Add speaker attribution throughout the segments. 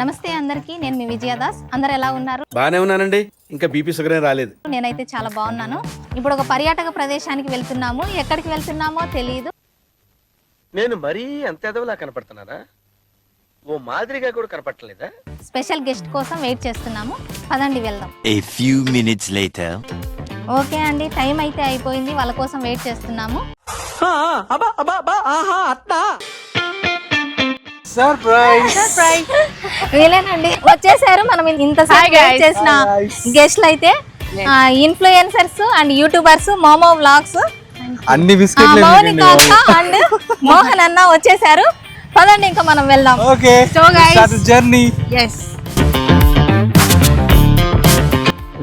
Speaker 1: నమస్తే అందరికీ నేను మీ విజయదాస్. అందరు ఎలా ఉన్నారు?
Speaker 2: బాగానే ఉన్నానండి. ఇంకా బీపీ షుగర్ ఏం రాలేదు.
Speaker 1: నేనైతే చాలా బాగున్నాను. ఇప్పుడు ఒక పర్యాటక ప్రదేశానికి వెళ్తున్నాము. ఎక్కడికి వెళ్తున్నామో తెలియదు
Speaker 3: నేను మరీ అంత ఎదవలా కనపడుతున్నానా? ఓ మాదిరిగా కూడా కనపడలేదా
Speaker 1: స్పెషల్ గెస్ట్ కోసం వెయిట్ చేస్తున్నాము. పదండి వెళ్దాం.
Speaker 4: A few minutes later.
Speaker 1: Okay అండి టైం అయితే అయిపోయింది. వాళ్ళ కోసం వెయిట్ చేస్తున్నాము. వీలేనండి వచ్చేసారు. మనం ఇంత చేసిన గెస్ట్లు అయితే influencers and YouTubers Momo vlogs
Speaker 5: అన్ని బిస్కెట్లు
Speaker 1: మౌనిక అక్క అండ్ మోహన్ అన్న వచ్చేసారు. పదండి ఇంకా మనం వెళ్దాం.
Speaker 5: ఓకే
Speaker 1: So guys-
Speaker 5: జర్నీ
Speaker 1: ఎస్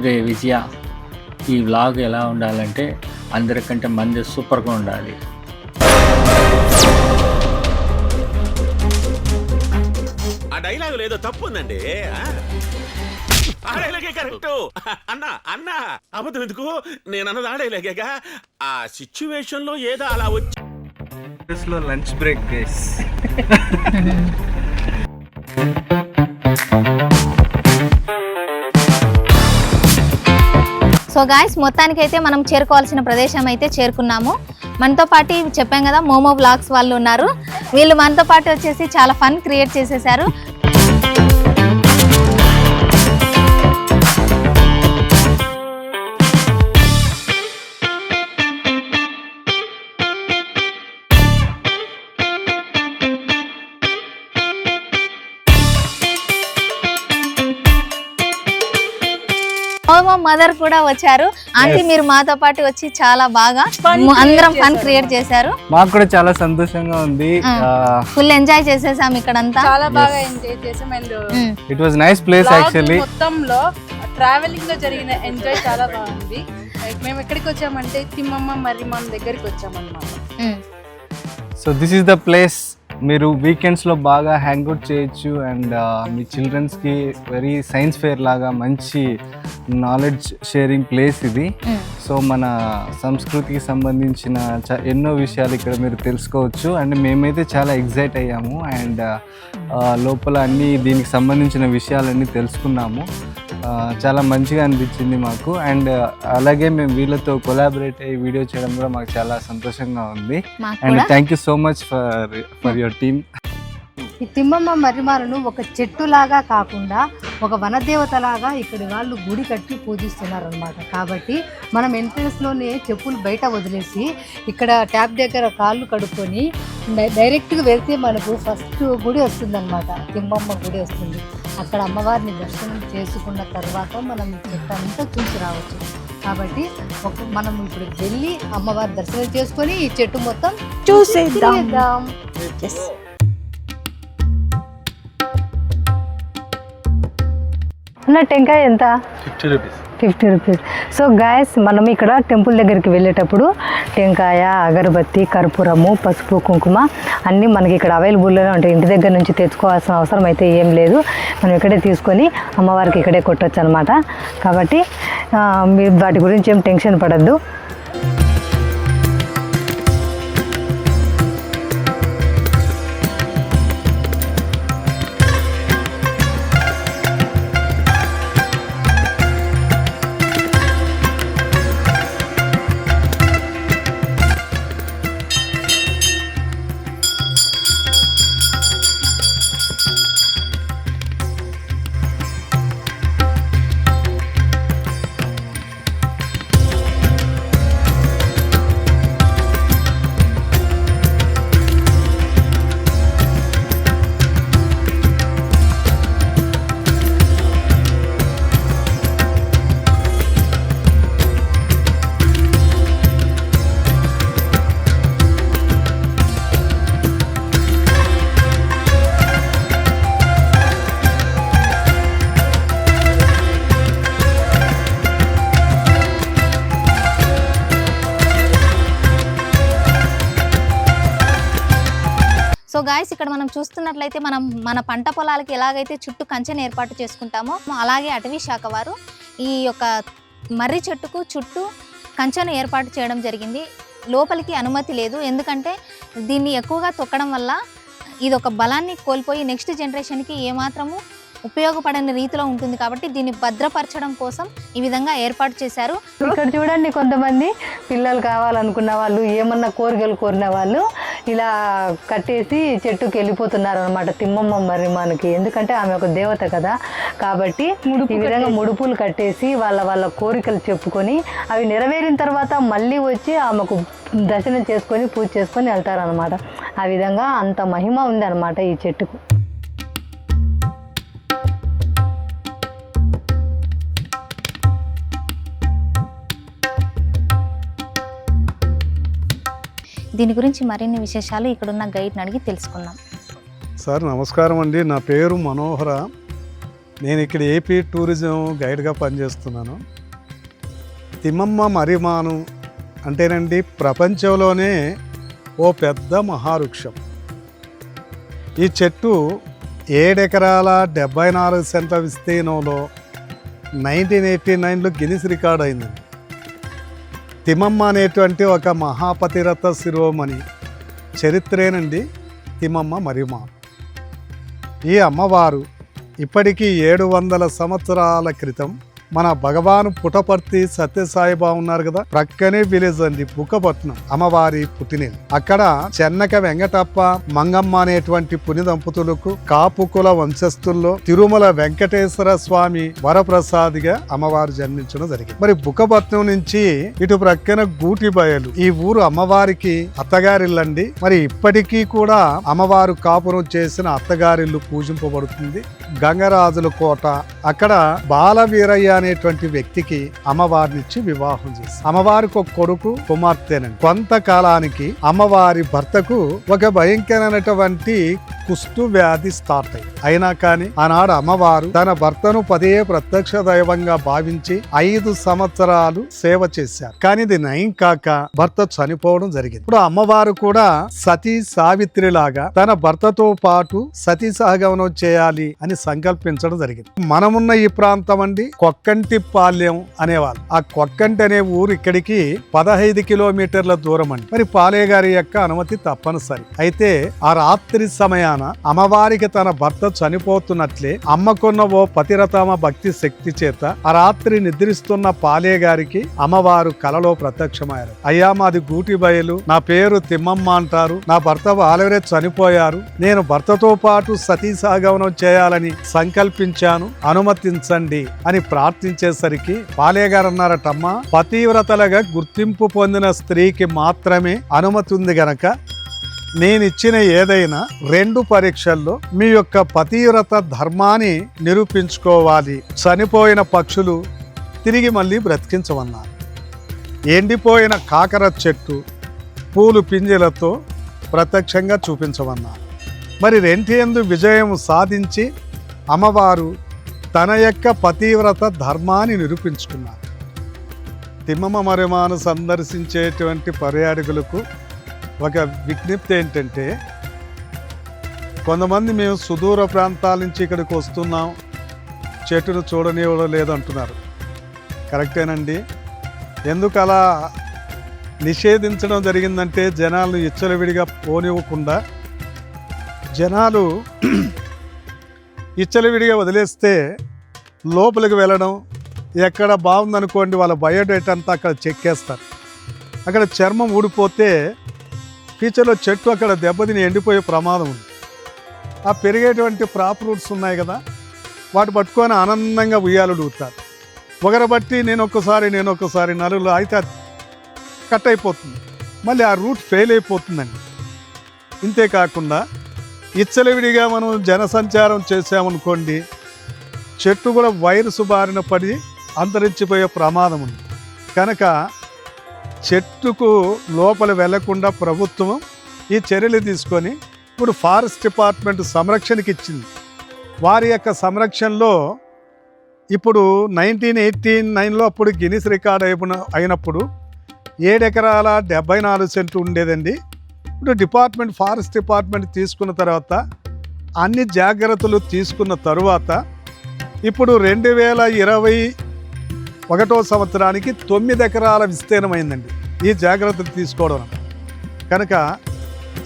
Speaker 6: రే విజయ ఈ వ్లాగ్ ఎలా ఉండాలంటే అందరికంటే మంది సూపర్గా ఉండాలి.
Speaker 7: డైలాగ్ లేదో తప్పు ఉందండి ఆ? ఆ డైలాగే కరెక్ట్. అన్నా అన్నా. అబద్ధం ఎందుకు? నేను అన్నది ఆ డైలాగేగా. ఆ సిచ్యువేషన్లో ఏదో అలా వచ్చి
Speaker 5: లో lunch break guys.
Speaker 1: So guys మొత్తానికి అయితే మనం చేరుకోవాల్సిన ప్రదేశం అయితే చేరుకున్నాము. మనతో పాటు చెప్పాం కదా మోమో బ్లాగ్స్ వాళ్ళు ఉన్నారు. వీళ్ళు మనతో పాటు వచ్చేసి చాలా ఫన్ క్రియేట్ చేసేసారు. మదర్ కూడా వచ్చారు. ఆంటీ మీరు మాతో పాటు వచ్చి చాలా బాగా అందరం ఫన్ క్రియేట్ చేశారు.
Speaker 5: మాకు కూడా చాలా సంతోషంగా ఉంది.
Speaker 1: ఫుల్ ఎంజాయ్ చేసేసాం ఇక్కడంతా.
Speaker 8: చాలా బాగా ఎంజాయ్ చేసాం and.
Speaker 5: It was nice place actually
Speaker 8: మొత్తంలో ట్రావెలింగ్లో జరిగిన ఎంజాయ్ చాలా బాగుంది. మేము ఎక్కడికి వచ్చామంటే తిమ్మమ్మ మరి మన దగ్గరికి వచ్చామన్నమాట.
Speaker 5: So this is the place మీరు వీకెండ్స్లో బాగా హ్యాంగ్ అవుట్ చేయొచ్చు అండ్ మీ చిల్డ్రన్స్కి వెరీ సైన్స్ ఫేర్ లాగా మంచి నాలెడ్జ్ షేరింగ్ ప్లేస్ ఇది. సో మన సంస్కృతికి సంబంధించిన చ- ఎన్నో విషయాలు ఇక్కడ మీరు తెలుసుకోవచ్చు. అండ్ మేమైతే చాలా ఎగ్జైట్ అయ్యాము. అండ్ లోపల అన్ని దీనికి సంబంధించిన విషయాలన్నీ తెలుసుకున్నాము. చాలా మంచిగా అనిపించింది మాకు. అండ్ అలాగే మేము వీళ్ళతో కొలాబరేట్ అయ్యి వీడియో చేయడం కూడా మాకు చాలా సంతోషంగా ఉంది. And thank you so much for for your team
Speaker 9: ఈ తిమ్మమ్మ మర్రిమాలను ఒక చెట్టులాగా కాకుండా ఒక వనదేవతలాగా ఇక్కడి వాళ్ళు గుడి కట్టి పూజిస్తున్నారు అనమాట కాబట్టి మనం ఎంట్రన్స్లోనే చెప్పులు బయట వదిలేసి ఇక్కడ ట్యాప్ దగ్గర కాళ్ళు కడుక్కొని డైరెక్ట్గా వెళ్తే మనకు ఫస్ట్ గుడి వస్తుందన్నమాట. తిమ్మమ్మ గుడి వస్తుంది. అక్కడ అమ్మవారిని దర్శనం చేసుకున్న తర్వాత మనం ఈ చెట్టు అంతా చూసి రావచ్చు. కాబట్టి ఒక మనం ఇప్పుడు వెళ్ళి అమ్మవారి దర్శనం చేసుకొని ఈ చెట్టు మొత్తం
Speaker 8: చూసేద్దాం.
Speaker 9: అన్న టెంకాయ ఎంత?
Speaker 5: Fifty rupees.
Speaker 9: Fifty rupees. So guys మనం ఇక్కడ టెంపుల్ దగ్గరికి వెళ్ళేటప్పుడు టెంకాయ అగరబత్తి కర్పూరము పసుపు కుంకుమ అన్నీ మనకి ఇక్కడ అవైలబుల్లోనే ఉంటాయి. ఇంటి దగ్గర నుంచి తెచ్చుకోవాల్సిన అవసరం అయితే ఏం లేదు. మనం ఇక్కడే తీసుకొని అమ్మవారికి ఇక్కడే కొట్టచ్చు అనమాట కాబట్టి మీరు వాటి గురించి ఏం టెన్షన్ పడద్దు.
Speaker 1: గాయస్ ఇక్కడ మనం చూస్తున్నట్లయితే మనం మన పంట పొలాలకి ఎలాగైతే చుట్టూ కంచెను ఏర్పాటు చేసుకుంటామో అలాగే అటవీ శాఖ వారు ఈ యొక్క మర్రి చెట్టుకు చుట్టూ కంచెను ఏర్పాటు చేయడం జరిగింది. లోపలికి అనుమతి లేదు. ఎందుకంటే దీన్ని ఎక్కువగా తొక్కడం వల్ల ఇది ఒక బలాన్ని కోల్పోయి నెక్స్ట్ జనరేషన్కి ఏమాత్రము ఉపయోగపడని రీతిలో ఉంటుంది కాబట్టి దీన్ని భద్రపరచడం కోసం ఈ విధంగా ఏర్పాటు చేశారు.
Speaker 9: ఇక్కడ చూడండి కొంతమంది పిల్లలు కావాలనుకున్న వాళ్ళు ఏమన్నా కోరికలు కోరిన వాళ్ళు ఇలా కట్టేసి చెట్టుకి వెళ్ళిపోతున్నారు అనమాట తిమ్మమ్మ మరి మనకి ఎందుకంటే ఆమె ఒక దేవత కదా. కాబట్టి ఈ విధంగా ముడుపులు కట్టేసి వాళ్ళ వాళ్ళ కోరికలు చెప్పుకొని అవి నెరవేరిన తర్వాత మళ్ళీ వచ్చి ఆమెకు దర్శనం చేసుకొని పూజ చేసుకొని వెళ్తారనమాట ఆ విధంగా అంత మహిమ ఉంది అనమాట ఈ చెట్టుకు.
Speaker 1: దీని గురించి మరిన్ని విశేషాలు ఇక్కడున్న గైడ్ని అడిగి తెలుసుకుందాం.
Speaker 10: సార్ నమస్కారం అండి. నా పేరు మనోహర. నేను ఇక్కడ ఏపీ టూరిజం గైడ్గా పనిచేస్తున్నాను. తిమ్మమ్మ మరిమాను అంటేనండి ప్రపంచంలోనే ఓ పెద్ద మహావృక్షం. ఈ చెట్టు ఏడెకరాల డెబ్బై నాలుగు సెంట్ల విస్తీర్ణంలో నైన్టీన్ ఎయిటీ నైన్లో గినిస్ రికార్డ్ అయిందండి. తిమ్మమ్మ అనేటువంటి ఒక మహాపతిరథ శిరోమణి. చరిత్రేనండి తిమ్మమ్మ మరిమా ఈ అమ్మవారు ఇప్పటికీ ఏడు వందల సంవత్సరాల క్రితం మన భగవాన్ పుటపర్తి సత్యసాయిబా ఉన్నారు కదా ప్రక్కనే విలేజ్ అండి బుక్కపట్నం అమ్మవారి పుట్టినేలు. అక్కడ చెన్నక వెంకటప్ప మంగమ్మ అనేటువంటి పుని దంపతులకు కాపు కుల వంశస్థుల్లో తిరుమల వెంకటేశ్వర స్వామి వరప్రసాదిగా అమ్మవారు జన్మించడం జరిగింది. మరి బుక్కపట్నం నుంచి ఇటు ప్రక్కన గూటి బయలు ఈ ఊరు అమ్మవారికి అత్తగారిల్లండి. మరి ఇప్పటికీ కూడా అమ్మవారు కాపురం చేసిన అత్తగారిల్లు పూజింపబడుతుంది. గంగరాజుల కోట అక్కడ బాలవీరయ్య అనేటువంటి వ్యక్తికి అమ్మవారినిచ్చి వివాహం చేసి అమ్మవారికి ఒక కొడుకు కుమార్తెనండి. కొంతకాలానికి అమ్మవారి భర్తకు ఒక భయంకరమైనటువంటి కుష్టు వ్యాధి స్టార్ట్ అయింది అయినా కానీ ఆనాడు అమ్మవారు తన భర్తను పదే ప్రత్యక్ష దైవంగా భావించి ఐదు సంవత్సరాలు సేవ చేశారు. కానీ ఇది నయం కాక భర్త చనిపోవడం జరిగింది. ఇప్పుడు అమ్మవారు కూడా సతీ సావిత్రి లాగా తన భర్తతో పాటు సతీ సహగమనం చేయాలి అని సంకల్పించడం జరిగింది. మనమున్న ఈ ప్రాంతం అండి కొత్త పాల్యం అనేవాళ్ళు. ఆ కొక్కంటి అనే ఊరు ఇక్కడికి పదహైదు కిలోమీటర్ల దూరం అండి. మరి పాలే గారి యొక్క అనుమతి తప్పనిసరి. అయితే ఆ రాత్రి సమయాన అమ్మవారికి తన భర్త చనిపోతున్నట్లే అమ్మకున్న ఓ పతిరతమ భక్తి శక్తి చేత ఆ రాత్రి నిద్రిస్తున్న పాలే గారికి అమ్మవారు కలలో ప్రత్యక్షమయ్యారు. అయ్యా మాది గూటి బయలు. నా పేరు తిమ్మమ్మ అంటారు. నా భర్త ఆలవరే చనిపోయారు. నేను భర్తతో పాటు సతీసాగమనం చేయాలని సంకల్పించాను. అనుమతించండి అని ప్రార్థించేసరికి పాలే గారు అన్నారటమ్మా పతివ్రతలుగా గుర్తింపు పొందిన స్త్రీకి మాత్రమే అనుమతి ఉంది గనక నేనిచ్చిన ఏదైనా రెండు పరీక్షల్లో మీ యొక్క పతివ్రత ధర్మాన్ని నిరూపించుకోవాలి. చనిపోయిన పక్షులు తిరిగి మళ్ళీ బ్రతికించమన్నారు. ఎండిపోయిన కాకర చెట్టు పూలు పింజలతో ప్రత్యక్షంగా చూపించమన్నారు. మరి రెంటి ఎందు విజయం సాధించి అమ్మవారు తన యొక్క పతివ్రత ధర్మాన్ని నిరూపించుకున్నారు. తిమ్మమ్మ మరిమాను సందర్శించేటువంటి పర్యాటకులకు ఒక విజ్ఞప్తి ఏంటంటే కొంతమంది మేము సుదూర ప్రాంతాల నుంచి ఇక్కడికి వస్తున్నాం చెట్టును చూడనివ్వడం లేదంటున్నారు కరెక్టేనండి. ఎందుకు అలా నిషేధించడం జరిగిందంటే జనాలను ఇచ్చలవిడిగా పోనివ్వకుండా జనాలు ఇచ్చలవిడిగా వదిలేస్తే లోపలికి వెళ్ళడం ఎక్కడ బాగుందనుకోండి వాళ్ళ బయోడేట్ అంతా అక్కడ చెక్కేస్తారు అక్కడ చర్మం ఊడిపోతే ఫ్యూచర్లో చెట్టు అక్కడ దెబ్బతిని ఎండిపోయే ప్రమాదం ఉంది. ఆ పెరిగేటువంటి ప్రాప్ రూట్స్ ఉన్నాయి కదా వాటి పట్టుకొని ఆనందంగా ఉయ్యాలు ఊగుతారు ఒకరు బట్టి నేను ఒక్కసారి నేను ఒక్కసారి నలుగురు అయితే కట్ అయిపోతుంది. మళ్ళీ ఆ రూట్ ఫెయిల్ అయిపోతుందండి. ఇంతే కాకుండా ఇచ్చలవిడిగా మనం జనసంచారం చేసామనుకోండి చెట్టు కూడా వైరస్ బారిన పడి అంతరించిపోయే ప్రమాదం ఉంది. కనుక చెట్టుకు లోపల వెళ్ళకుండా ప్రభుత్వం ఈ చర్యలు తీసుకొని ఇప్పుడు ఫారెస్ట్ డిపార్ట్మెంట్ సంరక్షణకి ఇచ్చింది. వారి యొక్క సంరక్షణలో ఇప్పుడు నైన్టీన్ ఎయిటీ నైన్లో అప్పుడు గినీస్ రికార్డ్ అయిన అయినప్పుడు ఏడెకరాల డెబ్బై నాలుగు సెంట్లు ఉండేదండి. ఇప్పుడు డిపార్ట్మెంట్ ఫారెస్ట్ డిపార్ట్మెంట్ తీసుకున్న తర్వాత అన్ని జాగ్రత్తలు తీసుకున్న తరువాత ఇప్పుడు రెండు వేల ఇరవై ఒకటో సంవత్సరానికి తొమ్మిది ఎకరాల విస్తీర్ణమైందండి. ఈ జాగ్రత్తలు తీసుకోవడం. కనుక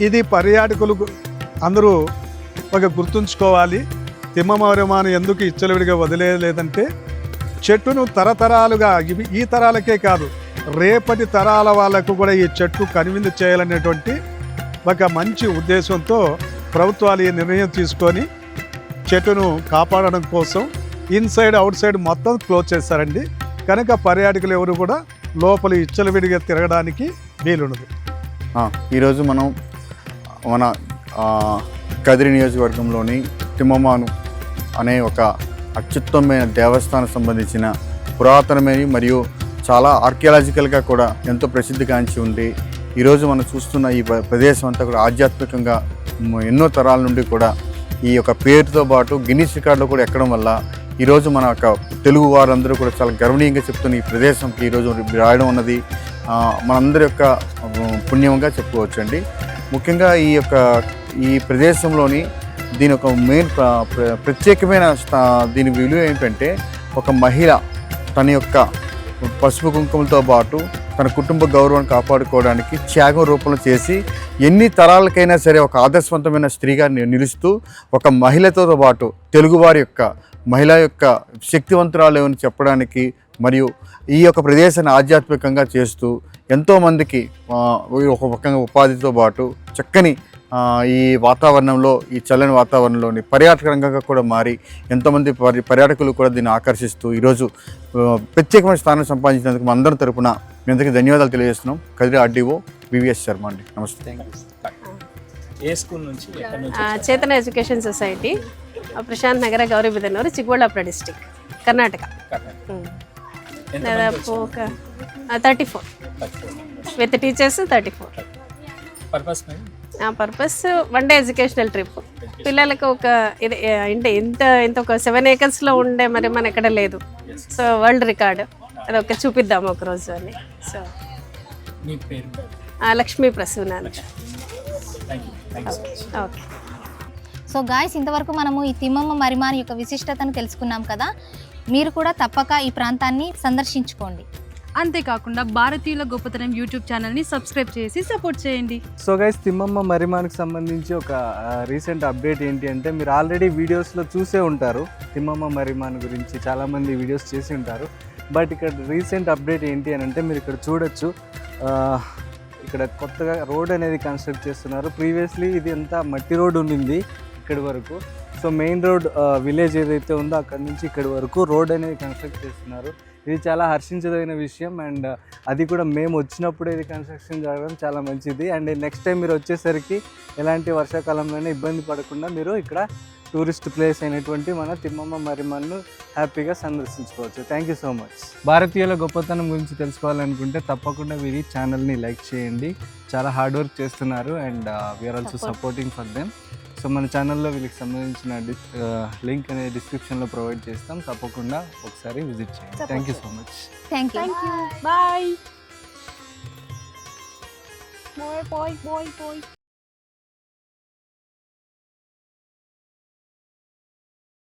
Speaker 10: ఇది పర్యాటకులు అందరూ ఒక గుర్తుంచుకోవాలి. తిమ్మమరిమాను ఎందుకు ఇచ్చలవిడిగా వదిలేయలేదంటే చెట్టును తరతరాలుగా ఇవి ఈ తరాలకే కాదు రేపటి తరాల వాళ్ళకు కూడా ఈ చెట్టు కనువిందు చేయాలనేటువంటి ఒక మంచి ఉద్దేశంతో ప్రభుత్వాలు ఈ నిర్ణయం తీసుకొని చెట్టును కాపాడడం కోసం ఇన్సైడ్ అవుట్ సైడ్ మొత్తం క్లోజ్ చేస్తారండి. కనుక పర్యాటకులు ఎవరు కూడా లోపల ఇచ్చలవిడిగా తిరగడానికి వీలున్నది
Speaker 11: ఈరోజు మనం మన కదిరి నియోజకవర్గంలోని తిమ్మమాను అనే ఒక అత్యుత్తమైన దేవస్థానం సంబంధించిన పురాతనమైన మరియు చాలా ఆర్కియాలజికల్గా కూడా ఎంతో ప్రసిద్ధిగాంచి ఉంది ఈరోజు మనం చూస్తున్న ఈ ప్రదేశం అంతా కూడా ఆధ్యాత్మికంగా ఎన్నో తరాల నుండి కూడా ఈ యొక్క పేరుతో పాటు గిన్నీస్ రికార్డులో కూడా ఎక్కడం వల్ల ఈరోజు మన యొక్క తెలుగు వారందరూ కూడా చాలా గర్వనీయంగా చెప్తున్న ఈ ప్రదేశంకి ఈరోజు రాయడం అన్నది మనందరి యొక్క పుణ్యంగా చెప్పుకోవచ్చండి. ముఖ్యంగా ఈ యొక్క ఈ ప్రదేశంలోని దీని ఒక మెయిన్ ప్రత్యేకమైన స్థా- దీని విలువ ఏంటంటే ఒక మహిళ తన యొక్క పసుపు కుంకుమలతో పాటు తన కుటుంబ గౌరవాన్ని కాపాడుకోవడానికి త్యాగం రూపంలో చేసి ఎన్ని తరాలకైనా సరే ఒక ఆదర్శవంతమైన స్త్రీగా నిలుస్తూ ఒక మహిళతో పాటు తెలుగువారి యొక్క మహిళ యొక్క శక్తివంతురాలు అని చెప్పడానికి మరియు ఈ యొక్క ప్రదేశాన్ని ఆధ్యాత్మికంగా చేస్తూ ఎంతోమందికి ఒక పక్కన ఉపాధితో పాటు చక్కని ఈ వాతావరణంలో ఈ చల్లని వాతావరణంలోని పర్యాటక రంగంగా కూడా మారి ఎంతోమంది పర్య పర్యాటకులు కూడా దీన్ని ఆకర్షిస్తూ ఈరోజు ప్రత్యేకమైన స్థానం సంపాదించినందుకు మా అందరి తరపున మీ అందరికీ ధన్యవాదాలు తెలియజేస్తున్నాం. కదిరి ఆర్డీఓ వివిఎస్ శర్మ అండి. నమస్తే.
Speaker 6: ఏ స్కూల్ నుంచి?
Speaker 8: చేతన education society Prashant Nagara Gauri Bidanur Chikballapura district Karnataka. దాదాపు ఒక thirty four. With teachers thirty four.
Speaker 6: Purpose
Speaker 8: ఆ purpose one day educational trip. పిల్లలకు ఒక ఇది అంటే ఇంత ఇంత ఒక సెవెన్ ఏకర్స్లో ఉండే మరి మన ఎక్కడ లేదు. So world record. అది ఒక చూపిద్దాం ఒక రోజు అని. So. Lakshmi Prasunath
Speaker 6: thank you
Speaker 8: okay
Speaker 1: so guys ఇంతవరకు మనము ఈ తిమ్మమ్మ మరిమాన్ యొక్క విశిష్టతను తెలుసుకున్నాం కదా. మీరు కూడా తప్పక ఈ ప్రాంతాన్ని సందర్శించుకోండి.
Speaker 8: అంతేకాకుండా భారతీయుల గొప్పతనం యూట్యూబ్ ఛానల్ని సబ్స్క్రైబ్ చేసి సపోర్ట్ చేయండి.
Speaker 5: సో గైస్ తిమ్మమ్మ మరిమానికి సంబంధించి ఒక రీసెంట్ అప్డేట్ ఏంటి అంటే మీరు ఆల్రెడీ వీడియోస్లో చూసే ఉంటారు. తిమ్మమ్మ మరిమాన్ గురించి చాలామంది వీడియోస్ చేసి ఉంటారు. బట్ ఇక్కడ రీసెంట్ అప్డేట్ ఏంటి అని అంటే మీరు ఇక్కడ చూడొచ్చు. ఆ, ఇక్కడ కొత్తగా రోడ్ అనేది కన్స్ట్రక్ట్ చేస్తున్నారు. ప్రీవియస్లీ ఇది అంతా మట్టి రోడ్ ఉండింది ఇక్కడి వరకు. సో మెయిన్ రోడ్ విలేజ్ ఏదైతే ఉందో అక్కడ నుంచి ఇక్కడి వరకు రోడ్ అనేది కన్స్ట్రక్ట్ చేస్తున్నారు. ఇది చాలా హర్షించదగిన విషయం అండ్ uh, అది కూడా మేము వచ్చినప్పుడు ఇది కన్స్ట్రక్షన్ జరగడం చాలా మంచిది. అండ్ నెక్స్ట్ టైం మీరు వచ్చేసరికి ఎలాంటి వర్షాకాలంలోనే ఇబ్బంది పడకుండా మీరు ఇక్కడ టూరిస్ట్ ప్లేస్ అయినటువంటి మన తిమ్మమ్మ మరిమన్ను హ్యాపీగా సందర్శించుకోవచ్చు. థ్యాంక్ యూ సో మచ్ భారతీయుల గొప్పతనం గురించి తెలుసుకోవాలనుకుంటే తప్పకుండా వీరి ఛానల్ని లైక్ చేయండి. చాలా హార్డ్ వర్క్ చేస్తున్నారు and we are also. Supporting for them so మన ఛానల్లో వీళ్ళకి సంబంధించిన డిస్ లింక్ అనేది డిస్క్రిప్షన్లో ప్రొవైడ్ చేస్తాం. తప్పకుండా ఒకసారి విజిట్ చేయండి. Thank you so much
Speaker 1: thank you
Speaker 8: bye bye bye bye